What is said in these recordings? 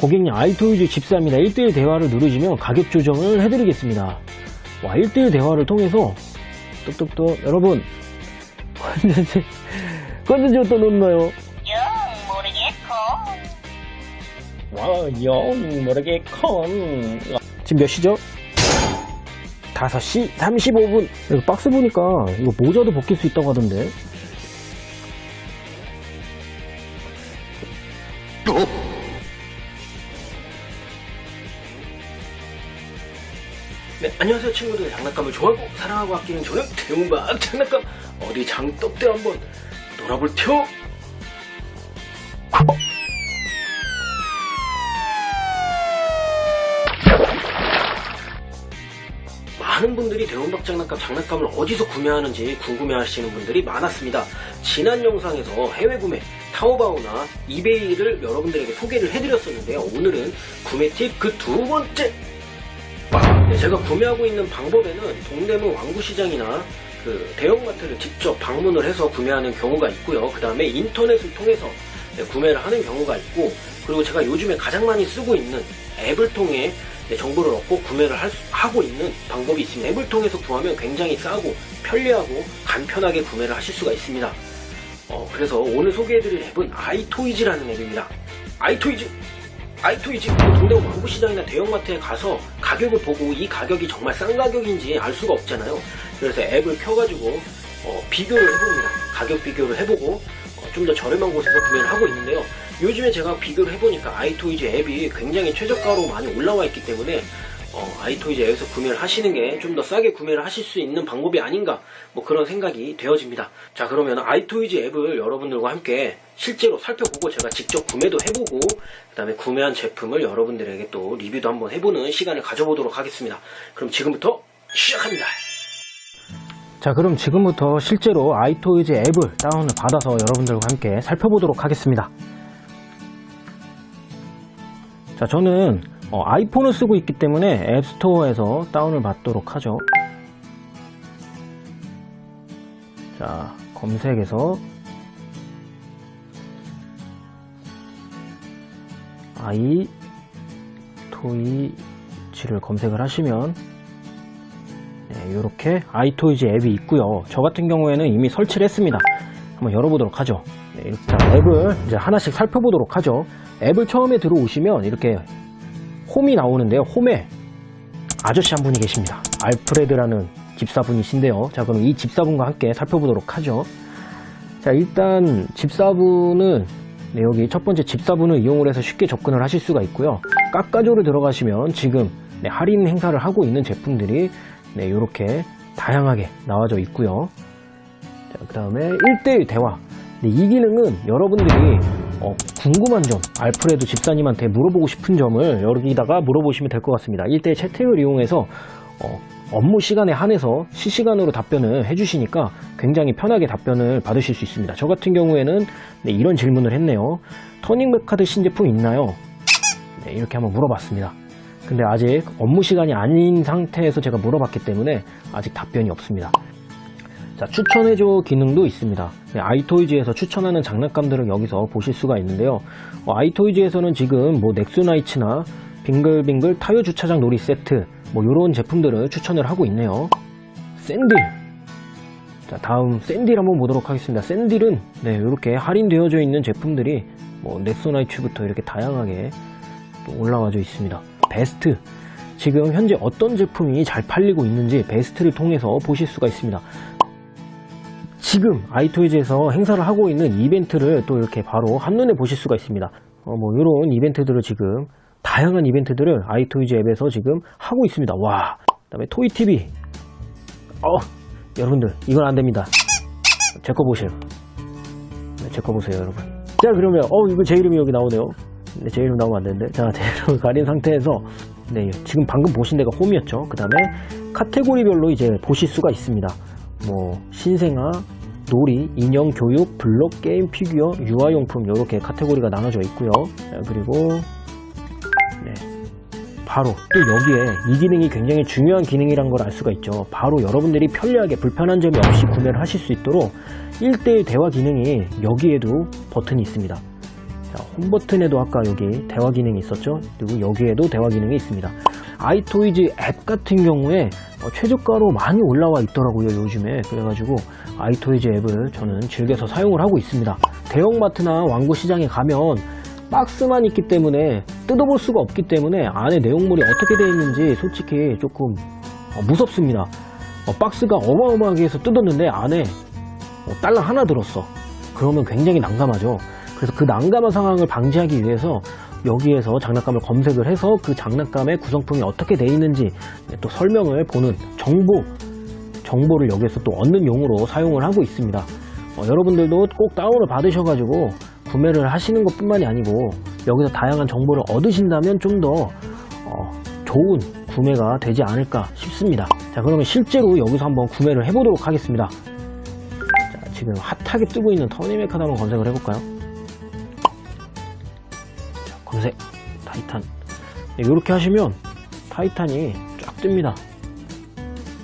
고객님 아이토이즈 집사입니다. 1대1 대화를 누르시면 가격 조정을 해드리겠습니다. 와 1대1 대화를 통해서 똑똑똑 여러분 컨텐츠 컨텐츠 어떤 놓나요? 영 모르겠고 와, 영 모르겠건. 지금 몇 시죠? 5시 35분. 이거 박스 보니까 이거 모자도 벗길 수 있다고 하던데. 안녕하세요 친구들. 장난감을 좋아하고 사랑하고 아끼는 저는 대웅박 장난감 어디 장떡대 한번 놀아볼 텨. 많은 분들이 대원박 장난감 장난감을 어디서 구매하는지 궁금해하시는 분들이 많았습니다. 지난 영상에서 해외 구매 타오바오나 이베이를 여러분들에게 소개를 해드렸었는데요. 오늘은 구매 팁 그 두 번째. 네, 제가 구매하고 있는 방법에는 동대문 왕구시장이나 그 대형마트를 직접 방문을 해서 구매하는 경우가 있고요. 그 다음에 인터넷을 통해서 네, 구매를 하는 경우가 있고 그리고 제가 요즘에 가장 많이 쓰고 있는 앱을 통해 네, 정보를 얻고 구매를 할 수- 하고 있는 방법이 있습니다. 앱을 통해서 구하면 굉장히 싸고 편리하고 간편하게 구매를 하실 수가 있습니다. 어, 그래서 오늘 소개해드릴 앱은 아이토이즈라는 앱입니다. 아이토이즈! 아이토이즈! 그 동대문 왕구시장이나 대형마트에 가서 가격을 보고 이 가격이 정말 싼 가격인지 알 수가 없잖아요. 그래서 앱을 켜가지고 어, 비교를 해봅니다. 가격 비교를 해보고 좀더 저렴한 곳에서 구매를 하고 있는데요. 요즘에 제가 비교를 해보니까 아이토이즈 앱이 굉장히 최저가로 많이 올라와 있기 때문에 어, 아이토이즈 앱에서 구매를 하시는 게 좀 더 싸게 구매를 하실 수 있는 방법이 아닌가 뭐 그런 생각이 되어집니다. 자 그러면 아이토이즈 앱을 여러분들과 함께 실제로 살펴보고 제가 직접 구매도 해보고 그 다음에 구매한 제품을 여러분들에게 또 리뷰도 한번 해보는 시간을 가져보도록 하겠습니다. 그럼 지금부터 시작합니다. 자 그럼 지금부터 실제로 아이토이즈 앱을 다운을 받아서 여러분들과 함께 살펴보도록 하겠습니다. 자 저는 어, 아이폰을 쓰고 있기 때문에 앱스토어에서 다운을 받도록 하죠. 자 검색에서 아이 토이즈를 검색을 하시면 이렇게 아이토이즈 앱이 있고요. 저 같은 경우에는 이미 설치를 했습니다. 한번 열어보도록 하죠. 네, 일단 앱을 이제 하나씩 살펴보도록 하죠. 앱을 처음에 들어오시면 이렇게 홈이 나오는데요. 홈에 아저씨 한 분이 계십니다. 알프레드라는 집사분이신데요. 자, 그럼 이 집사분과 함께 살펴보도록 하죠. 자, 일단 집사분은 네, 여기 첫 번째 집사분을 이용을 해서 쉽게 접근을 하실 수가 있고요. 깎아조를 들어가시면 지금 네, 할인 행사를 하고 있는 제품들이 네, 이렇게 다양하게 나와져 있고요. 자, 그 다음에 1대1 대화. 네, 이 기능은 여러분들이 어, 궁금한 점, 알프레드 집사님한테 물어보고 싶은 점을 여기다가 물어보시면 될 것 같습니다. 1대1 채팅을 이용해서 어, 업무 시간에 한해서 실시간으로 답변을 해주시니까 굉장히 편하게 답변을 받으실 수 있습니다. 저 같은 경우에는 네, 이런 질문을 했네요. 터닝백 카드 신제품 있나요? 네, 이렇게 한번 물어봤습니다. 근데 아직 업무 시간이 아닌 상태에서 제가 물어봤기 때문에 아직 답변이 없습니다. 자, 추천해줘 기능도 있습니다. 네, 아이토이즈에서 추천하는 장난감들을 여기서 보실 수가 있는데요. 어, 아이토이즈에서는 지금 뭐 넥스나이츠나 빙글빙글 타요 주차장 놀이 세트 뭐 이런 제품들을 추천을 하고 있네요. 샌딜. 자, 다음 샌딜 한번 보도록 하겠습니다. 샌딜은 네, 이렇게 할인되어져 있는 제품들이 뭐 넥스나이츠부터 이렇게 다양하게 또 올라와져 있습니다. 베스트. 지금 현재 어떤 제품이 잘 팔리고 있는지 베스트를 통해서 보실 수가 있습니다. 지금 아이토이즈에서 행사를 하고 있는 이벤트를 또 이렇게 바로 한눈에 보실 수가 있습니다. 어, 뭐 이런 이벤트들을 지금 다양한 이벤트들을 아이토이즈 앱에서 지금 하고 있습니다. 와. 그다음에 토이TV. 어, 여러분들 이건 안 됩니다. 제 거 보세요. 네, 제거 보세요, 여러분. 자, 그러면 어 이거 제 이름이 여기 나오네요. 네, 제 이름 나오면 안 되는데. 자, 제 이름을 가린 상태에서 네, 지금 방금 보신 데가 홈이었죠. 그 다음에 카테고리별로 이제 보실 수가 있습니다. 뭐 신생아, 놀이, 인형, 교육, 블록, 게임, 피규어, 유아용품 이렇게 카테고리가 나눠져 있고요. 자, 그리고 네, 바로 또 여기에 이 기능이 굉장히 중요한 기능이란 걸 알 수가 있죠. 바로 여러분들이 편리하게 불편한 점이 없이 구매를 하실 수 있도록 1대1 대화 기능이 여기에도 버튼이 있습니다. 자, 홈 버튼에도 아까 여기 대화 기능이 있었죠. 그리고 여기에도 대화 기능이 있습니다. 아이토이즈 앱 같은 경우에 어, 최저가로 많이 올라와 있더라고요 요즘에. 그래가지고 아이토이즈 앱을 저는 즐겨서 사용을 하고 있습니다. 대형마트나 왕구 시장에 가면 박스만 있기 때문에 뜯어볼 수가 없기 때문에 안에 내용물이 어떻게 되어 있는지 솔직히 조금 어, 무섭습니다. 어, 박스가 어마어마하게 해서 뜯었는데 안에 어, 달러 하나 들었어. 그러면 굉장히 난감하죠. 그래서 그 난감한 상황을 방지하기 위해서 여기에서 장난감을 검색을 해서 그 장난감의 구성품이 어떻게 되어 있는지 또 설명을 보는 정보 정보를 여기서 또 얻는 용으로 사용을 하고 있습니다. 어, 여러분들도 꼭 다운을 받으셔가지고 구매를 하시는 것 뿐만이 아니고 여기서 다양한 정보를 얻으신다면 좀더 어, 좋은 구매가 되지 않을까 싶습니다. 자 그러면 실제로 여기서 한번 구매를 해보도록 하겠습니다. 자, 지금 핫하게 뜨고 있는 터니메카드 한번 검색을 해볼까요 자, 검색 타이탄. 이렇게 하시면 타이탄이 쫙 뜹니다.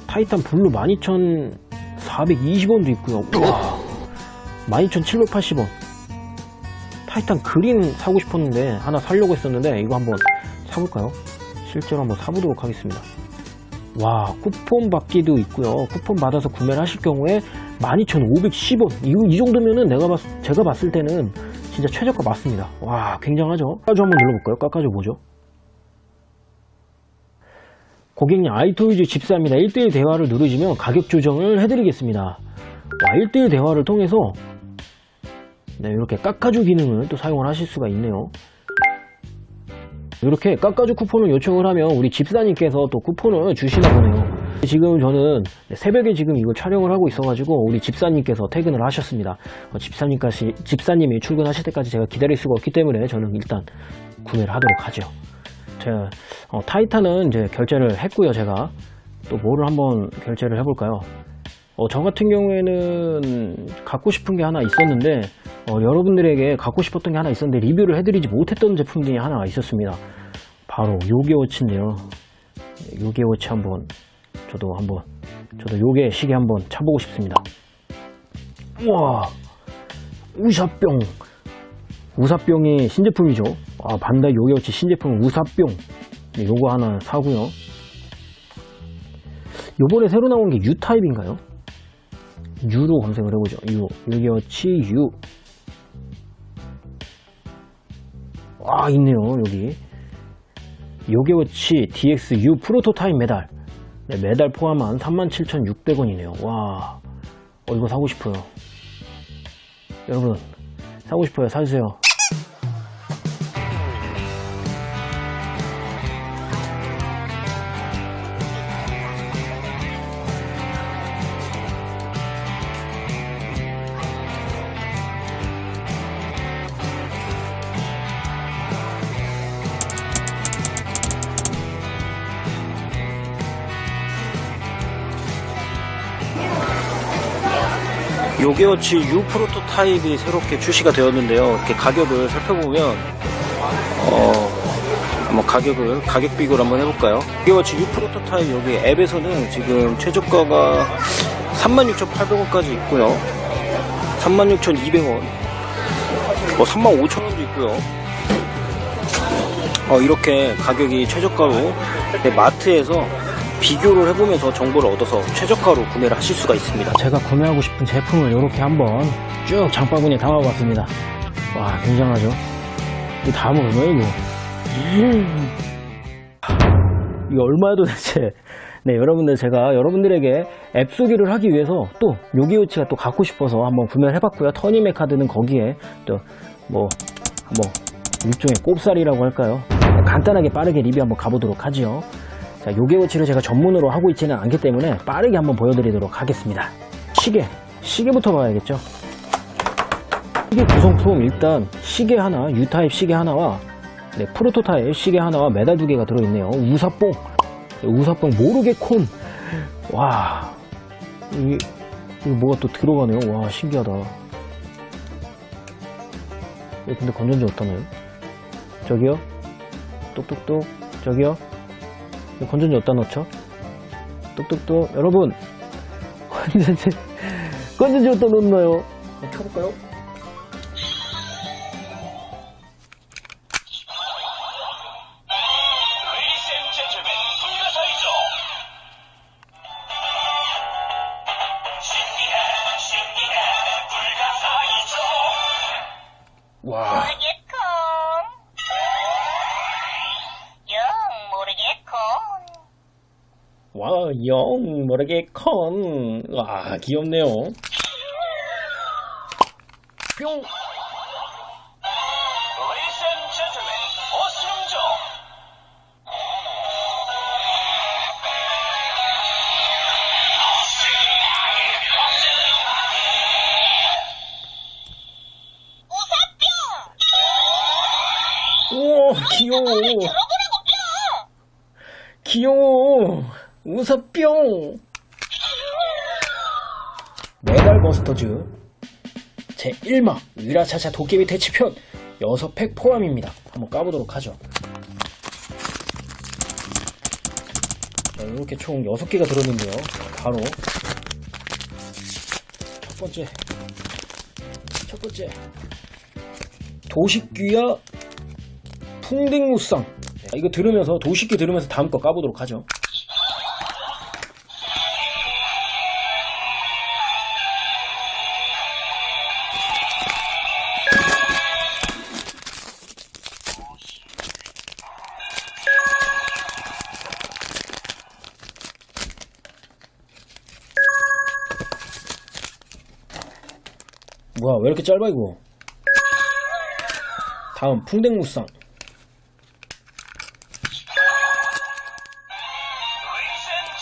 타이탄 블루 12,420원도 있고요. 우와! 12,780원. 타이탄 그린 사고 싶었는데 하나 사려고 했었는데 이거 한번 사볼까요? 실제로 한번 사보도록 하겠습니다. 와 쿠폰 받기도 있고요. 쿠폰 받아서 구매를 하실 경우에 12,510원. 이, 이 정도면은 내가 봤, 제가 봤을 때는 진짜 최저가 맞습니다. 와 굉장하죠? 깎아줘 한번 눌러볼까요? 깎아줘 뭐죠? 고객님 아이토이즈 집사입니다. 1대1 대화를 누르시면 가격 조정을 해드리겠습니다. 와 1대1 대화를 통해서 네, 이렇게 깎아주 기능을 또 사용을 하실 수가 있네요. 이렇게 깎아주 쿠폰을 요청을 하면 우리 집사님께서 또 쿠폰을 주시나 보네요 지금 저는 새벽에 지금 이걸 촬영을 하고 있어가지고 우리 집사님께서 퇴근을 하셨습니다. 어, 집사님까지, 집사님이 출근하실 때까지 제가 기다릴 수가 없기 때문에 저는 일단 구매를 하도록 하죠. 제가 어, 타이탄은 이제 결제를 했고요 제가. 또 뭐를 한번 결제를 해볼까요? 어, 저 같은 경우에는 갖고 싶은 게 하나 있었는데 어, 여러분들에게 갖고 싶었던 게 하나 있었는데 리뷰를 해드리지 못했던 제품 중에 하나가 있었습니다. 바로 요게워치인데요. 요게워치 한번 저도 한번 저도 요게 시계 한번 차보고 싶습니다 우와 우샤병 우사병이 신제품이죠. 아, 반다이 요게워치 신제품 우사병. 네, 요거 하나 사고요. 요번에 새로 나온 게 U 타입인가요? U로 검색을 해보죠. U. 요게워치 U. 와, 있네요, 여기. 요게워치 DX U 프로토타입 메달. 네, 메달 포함한 37,600원이네요. 와, 어, 이거 사고 싶어요. 여러분, 사고 싶어요. 사주세요. 요게워치 U 프로토타입이 새롭게 출시가 되었는데요. 이렇게 가격을 살펴보면 어, 한번 가격을 가격 비교를 한번 해볼까요? 요게워치 U 프로토타입 여기 앱에서는 지금 최저가가 36,800원까지 있고요. 36,200원, 뭐 35,000원도 있고요. 어, 이렇게 가격이 최저가로 네, 마트에서 비교를 해보면서 정보를 얻어서 최저가로 구매를 하실 수가 있습니다. 제가 구매하고 싶은 제품을 이렇게 한번 쭉 장바구니에 담아봤습니다. 와, 굉장하죠? 이 다음은 얼마예요, 이거? 이거 얼마야 도대체? 네, 여러분들 제가 여러분들에게 앱 소개를 하기 위해서 또 요기요치가 또 갖고 싶어서 한번 구매를 해봤고요. 터니메 카드는 거기에 또 뭐, 뭐, 일종의 꼽살이라고 할까요? 간단하게 빠르게 리뷰 한번 가보도록 하죠. 자, 요게워치를 제가 전문으로 하고 있지는 않기 때문에 빠르게 한번 보여드리도록 하겠습니다. 시계, 시계부터 봐야겠죠. 시계 구성품 일단 시계 하나, U타입 시계 하나와 네, 프로토타입 시계 하나와 메달 두 개가 들어있네요. 우사뽕, 네, 우사뽕 모르게 콘. 와, 이, 이거 뭐가 또 들어가네요. 와, 신기하다. 예, 근데 건전지 어떠나요? 저기요? 똑똑똑. 저기요? 네, 건전지 어디다 넣죠? 뚝뚝뚝 여러분 건전지 건전지 어디다 넣나요? 어, 켜볼까요? 와. 영 모르게 컨. 와, 귀엽네요. 뿅. 우와, 귀여워. 귀여워. 우사뿅. 메달버스터즈 제1막 위라차차 도깨비 대치편 6팩 포함입니다. 한번 까보도록 하죠. 자, 이렇게 총 6개가 들었는데요. 바로 첫 번째 첫 번째 도식귀야 풍뎅무쌍 자, 이거 들으면서 도식귀 들으면서 다음 거 까보도록 하죠. 뭐야 왜 이렇게 짧아 이거? 다음 풍뎅무쌍.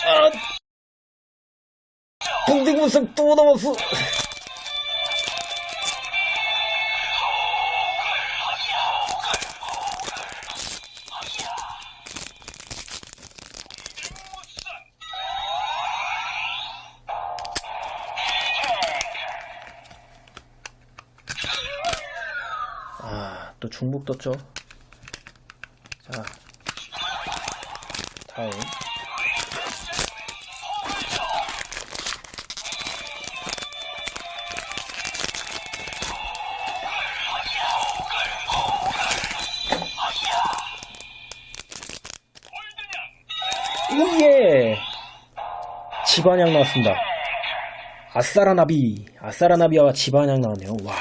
아 풍뎅무쌍 또 나왔어 중복 떴죠? 자. 다음. 오예! 집안양 나왔습니다. 아싸라나비. 아싸라나비와 집안양 나왔네요. 와.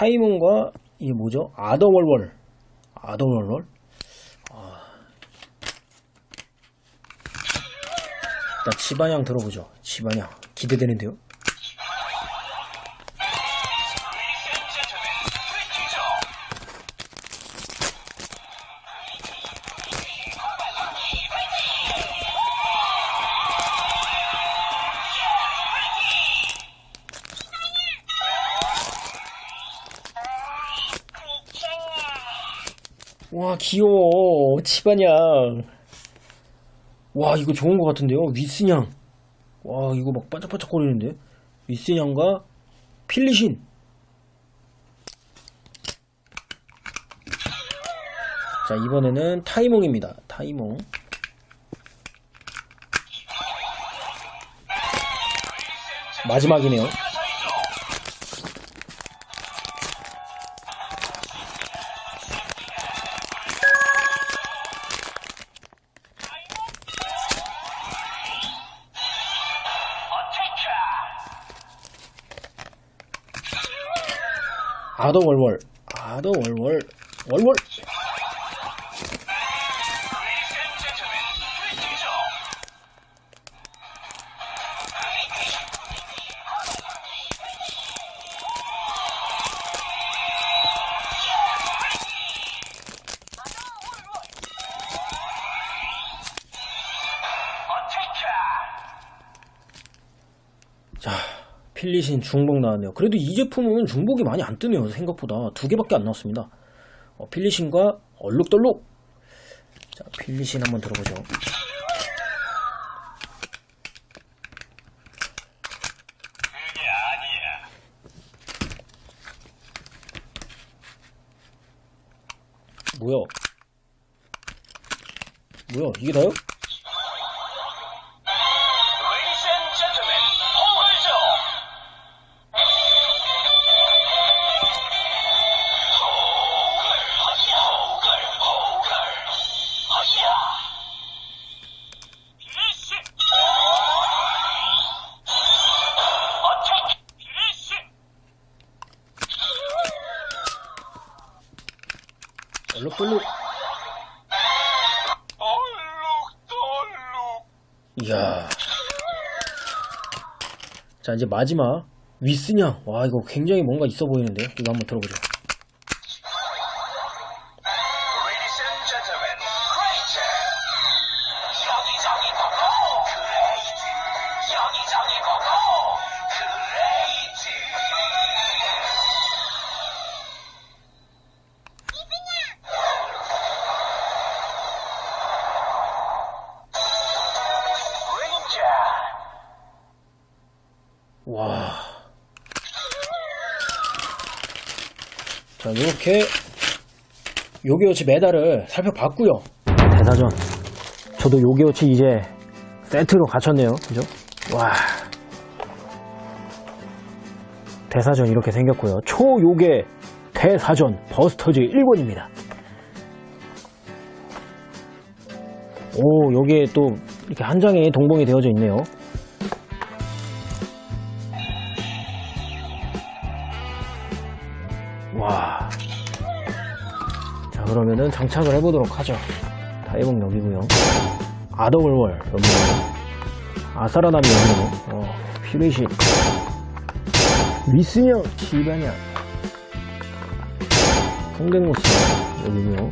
타이문과 이게 뭐죠? 아더월월. 아더월월? 아. 일단 집안양 들어보죠. 집안양. 기대되는데요? 귀여워. 집안양. 와, 이거 좋은 것 같은데요? 위스냥. 와, 이거 막 반짝반짝거리는데? 위스냥과 필리신. 자, 이번에는 타이몽입니다. 타이몽. 마지막이네요. 아더월월. 월월. 1위신 중복 나왔네요. 그래도 이 제품은 중복이 많이 안 뜨네요. 생각보다 두 개밖에 안 나왔습니다. 어, 필리신과 얼룩덜룩. 자, 필리신 한번 들어보죠. 뭐야? 뭐야? 이게 다요? 이야. 자, 이제 마지막. 위스냥. 와, 이거 굉장히 뭔가 있어 보이는데요? 이거 한번 들어보죠. 와. 자, 이렇게 요기요치 메달을 살펴봤고요. 대사전. 저도 요기요치 이제 세트로 갖췄네요. 그죠? 와. 대사전 이렇게 생겼고요. 초요괴 대사전 버스터즈 1권입니다. 오, 여기에 또 이렇게 한 장에 동봉이 되어져 있네요. 자, 그러면은 장착을 해보도록 하죠. 다이봉 여기고요. 아더월월 여기고. 아사라남이 여기고. 어, 퓨리시. 미스냥 기반냥. 성댕모스 여기고요.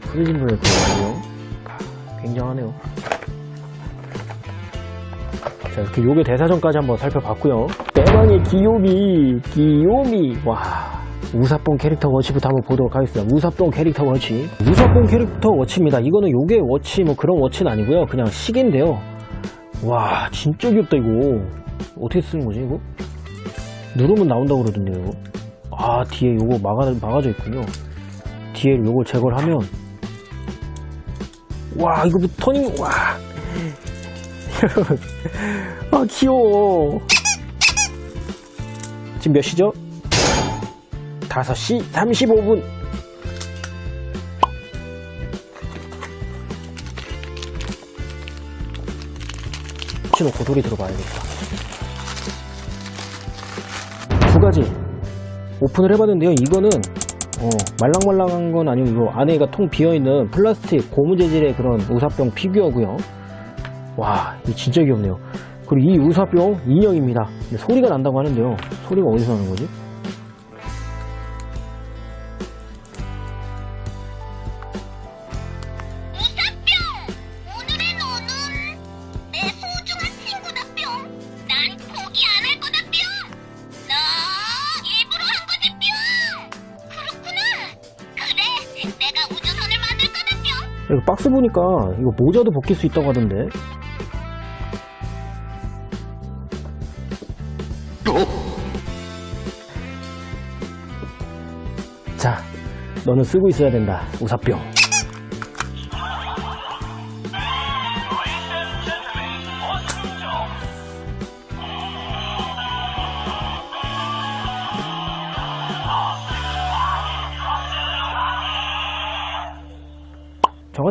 프리즌 브레이크 여기고요. 굉장하네요. 자, 이렇게 요게 대사전까지 한번 살펴봤고요. 대망의 기요미, 기요미. 와. 우사뽕 캐릭터 워치부터 한번 보도록 하겠습니다. 우사뽕 캐릭터 워치. 우사뽕 캐릭터 워치입니다. 이거는 요게 워치 뭐 그런 워치는 아니고요. 그냥 시계인데요. 와, 진짜 귀엽다, 이거. 어떻게 쓰는 거지, 이거? 누르면 나온다고 그러던데요, 이거. 아, 뒤에 요거 막아, 막아져 있군요. 뒤에 요걸 제거를 하면. 와, 이거 뭐 터닝, 와. 아 귀여워 지금 몇 시죠? 5시 35분 치놓고 소리 들어봐야겠다 두 가지 오픈을 해봤는데요 이거는 어, 말랑말랑한 건 아니고 이거 안에가 통 비어있는 플라스틱 고무 재질의 그런 우사병 피규어고요 와, 이 진짜 귀엽네요. 그리고 이 우사병 인형입니다. 소리가 난다고 하는데요. 소리가 어디서 나는 거지? 뿅! 이거 박스 보니까 이거 모자도 벗길 수 있다고 하던데. 자, 너는 쓰고 있어야 된다. 우사병.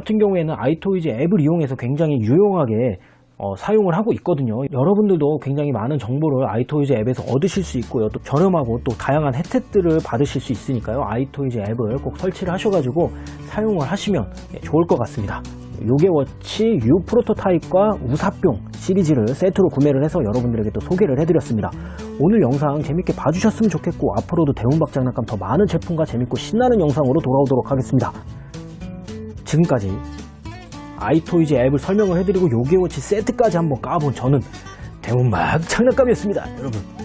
같은 경우에는 아이토이즈 앱을 이용해서 굉장히 유용하게 어, 사용을 하고 있거든요. 여러분들도 굉장히 많은 정보를 아이토이즈 앱에서 얻으실 수 있고요. 또 저렴하고 또 다양한 혜택들을 받으실 수 있으니까요. 아이토이즈 앱을 꼭 설치를 하셔가지고 사용을 하시면 예, 좋을 것 같습니다. 요게워치 U 프로토타입과 우사뿅 시리즈를 세트로 구매를 해서 여러분들에게 또 소개를 해드렸습니다. 오늘 영상 재밌게 봐주셨으면 좋겠고 앞으로도 대문박 장난감 더 많은 제품과 재밌고 신나는 영상으로 돌아오도록 하겠습니다. 지금까지 아이토이즈 앱을 설명을 해드리고 요게워치 세트까지 한번 까본 저는 대문 막 장난감이었습니다. 여러분